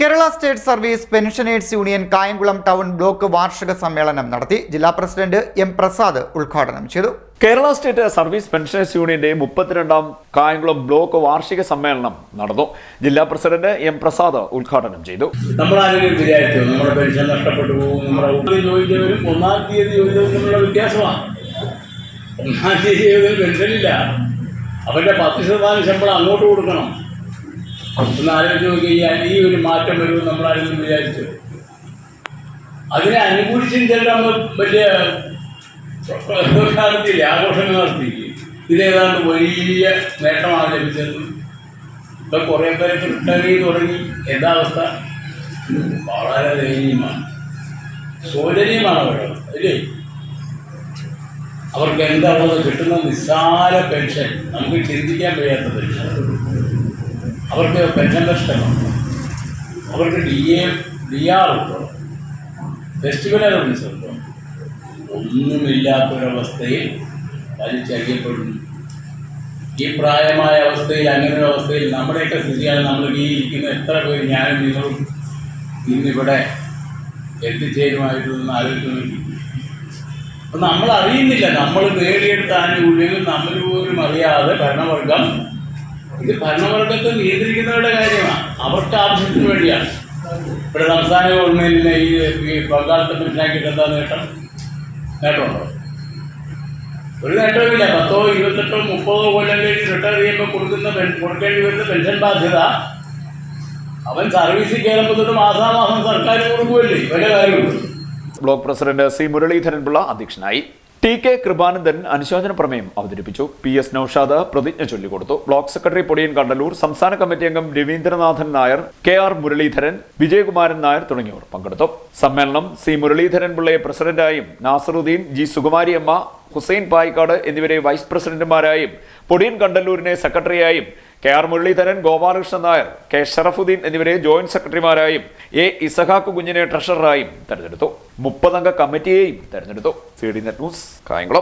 Kerala state service pensioners union Kayamkulam town block വാർഷിക സമ്മേളനം നടത്തി ജില്ലാ പ്രസിഡന്റ് എം പ്രസാദ് ഉദ്ഘാടനം ചെയ്തു. കേരള സ്റ്റേറ്റ് സർവീസ് പെൻഷനേഴ്സ് യൂണിയന്റെ മുപ്പത്തിരണ്ടാം കായംകുളം ബ്ലോക്ക് വാർഷിക സമ്മേളനം നടന്നു. ജില്ലാ പ്രസിഡന്റ് എം പ്രസാദ് ഉദ്ഘാടനം ചെയ്തു. വിചാരിച്ചു നമ്മുടെ പെൻഷൻ നഷ്ടപ്പെട്ടു പോകും നമ്മുടെ ഉള്ളിൽ ജോലി ചെയ്തവരും ഒന്നാം തീയതി ജോലി ചെയ്തവരുമുള്ള വ്യത്യാസമാണ്. ഒന്നാം തീയതി പെൻഷനില്ല. അവരുടെ പത്ത് ശതമാനം ശമ്പളം അങ്ങോട്ട് കൊടുക്കണം. ഒന്ന് ആലോചിച്ച് നോക്കിയാൽ ഈ ഒരു മാറ്റം വരുമെന്ന് നമ്മളാരെങ്കിലും വിചാരിച്ചു? അതിനെ അനുകൂലിച്ചും ചില നമ്മൾ വലിയ നടത്തിയില്ലേ? ആഘോഷങ്ങൾ നടത്തിയില്ലേ? ഇതേതാണ്ട് വലിയ നേട്ടമാണ് ലഭിച്ചത്. ഇപ്പൊ കുറെ പേരൊക്കെ റിട്ടയർ ചെയ്ത് തുടങ്ങി. എന്താ അവസ്ഥ? വളരെ ദയനീയമാണ്. ശോചനീയമാണ് അവരുടെ അല്ലേ? അവർക്ക് എന്താ ഉള്ളത് കിട്ടുന്ന നിസ്സാര പെൻഷൻ. നമുക്ക് ചിന്തിക്കാൻ കഴിയാത്ത പെൻഷൻ. അവർക്ക് പെൻഷൻ നഷ്ടമാണ് അവർക്ക് ഡി എ ഡി ആർ ഉണ്ടോ? ഫെസ്റ്റിവൽ അലവൻസ് ഉണ്ടോ? ഒന്നുമില്ലാത്തൊരവസ്ഥയിൽ വലിച്ചറിയപ്പെടുന്നു ഈ പ്രായമായ അവസ്ഥയിൽ അങ്ങനെ ഒരു അവസ്ഥയിൽ നമ്മുടെയൊക്കെ സ്ഥിതിയാണ് നമ്മൾ ഈ ഇരിക്കുന്ന എത്ര പേര് ഞാനും നിങ്ങളും ഇന്നിവിടെ എത്തിച്ചേരുമായിട്ടൊന്ന് ആലോചിച്ച് നോക്കി അപ്പം നമ്മൾ അറിയുന്നില്ല നമ്മൾ നേടിയെടുത്ത ആനുകൂല്യങ്ങൾ നമ്മൾ പോലും അറിയാതെ ഭരണവർഗം ഇത് ഭരണവർഗത്തെ നിയന്ത്രിക്കുന്നവരുടെ കാര്യമാണ്. അവർക്ക് ആവശ്യത്തിന് വേണ്ടിയാണ്. ഇവിടെ സംസ്ഥാന ഗവൺമെന്റിനെ ഈ ഈ പങ്കാളിത്ത പെൻഷനാക്കിയിട്ട് എന്താ നേട്ടം? നേട്ടമുണ്ടോ? ഒരു നേട്ടവുമില്ല. പത്തോ ഇരുപത്തെട്ടോ മുപ്പതോ കൊല്ലം കഴിഞ്ഞ് റിട്ടയർ ചെയ്യുമ്പോൾ കൊടുക്കുന്ന കൊടുക്കേണ്ടി വരുന്ന പെൻഷൻ ബാധ്യത അവൻ സർവീസിൽ കയറുമ്പോൾ തൊട്ട് മാസാമാസം സർക്കാർ കൊടുക്കുമല്ലേ വലിയ കാര്യമുള്ളൂ block president C Muraleedharan Pillai അധ്യക്ഷനായി. ടി കെ കൃപാനന്ദൻ അനുശോചന പ്രമേയം അവതരിപ്പിച്ചു. പി എസ് നൌഷാദ് പ്രതിജ്ഞ ചൊല്ലിക്കൊടുത്തു. ബ്ലോക്ക് സെക്രട്ടറി പൊടിയൻ കണ്ടലൂർ സംസ്ഥാന കമ്മിറ്റി അംഗം രവീന്ദ്രനാഥൻ നായർ കെ ആർ മുരളീധരൻ വിജയകുമാരൻ നായർ തുടങ്ങിയവർ പങ്കെടുത്തു. സമ്മേളനം സി മുരളീധരൻ പിള്ളയെ പ്രസിഡന്റായും നാസറുദ്ദീൻ ജി സുകുമാരിയമ്മ ഹുസൈൻ പായിക്കാട് എന്നിവരെ വൈസ് പ്രസിഡന്റുമാരായും പൊടിയൻ കണ്ടല്ലൂരിനെ സെക്രട്ടറിയായും K R Muraleedharan Gopalakrishnan Nair K Sharafuddeen എന്നിവരെ ജോയിന്റ് സെക്രട്ടറിമാരായും എ ഇസഹാക്ക് കുഞ്ഞിനെ ട്രഷററായും തെരഞ്ഞെടുത്തു. മുപ്പതംഗ കമ്മിറ്റിയെയും തെരഞ്ഞെടുത്തു. C D net news Kayamkulam.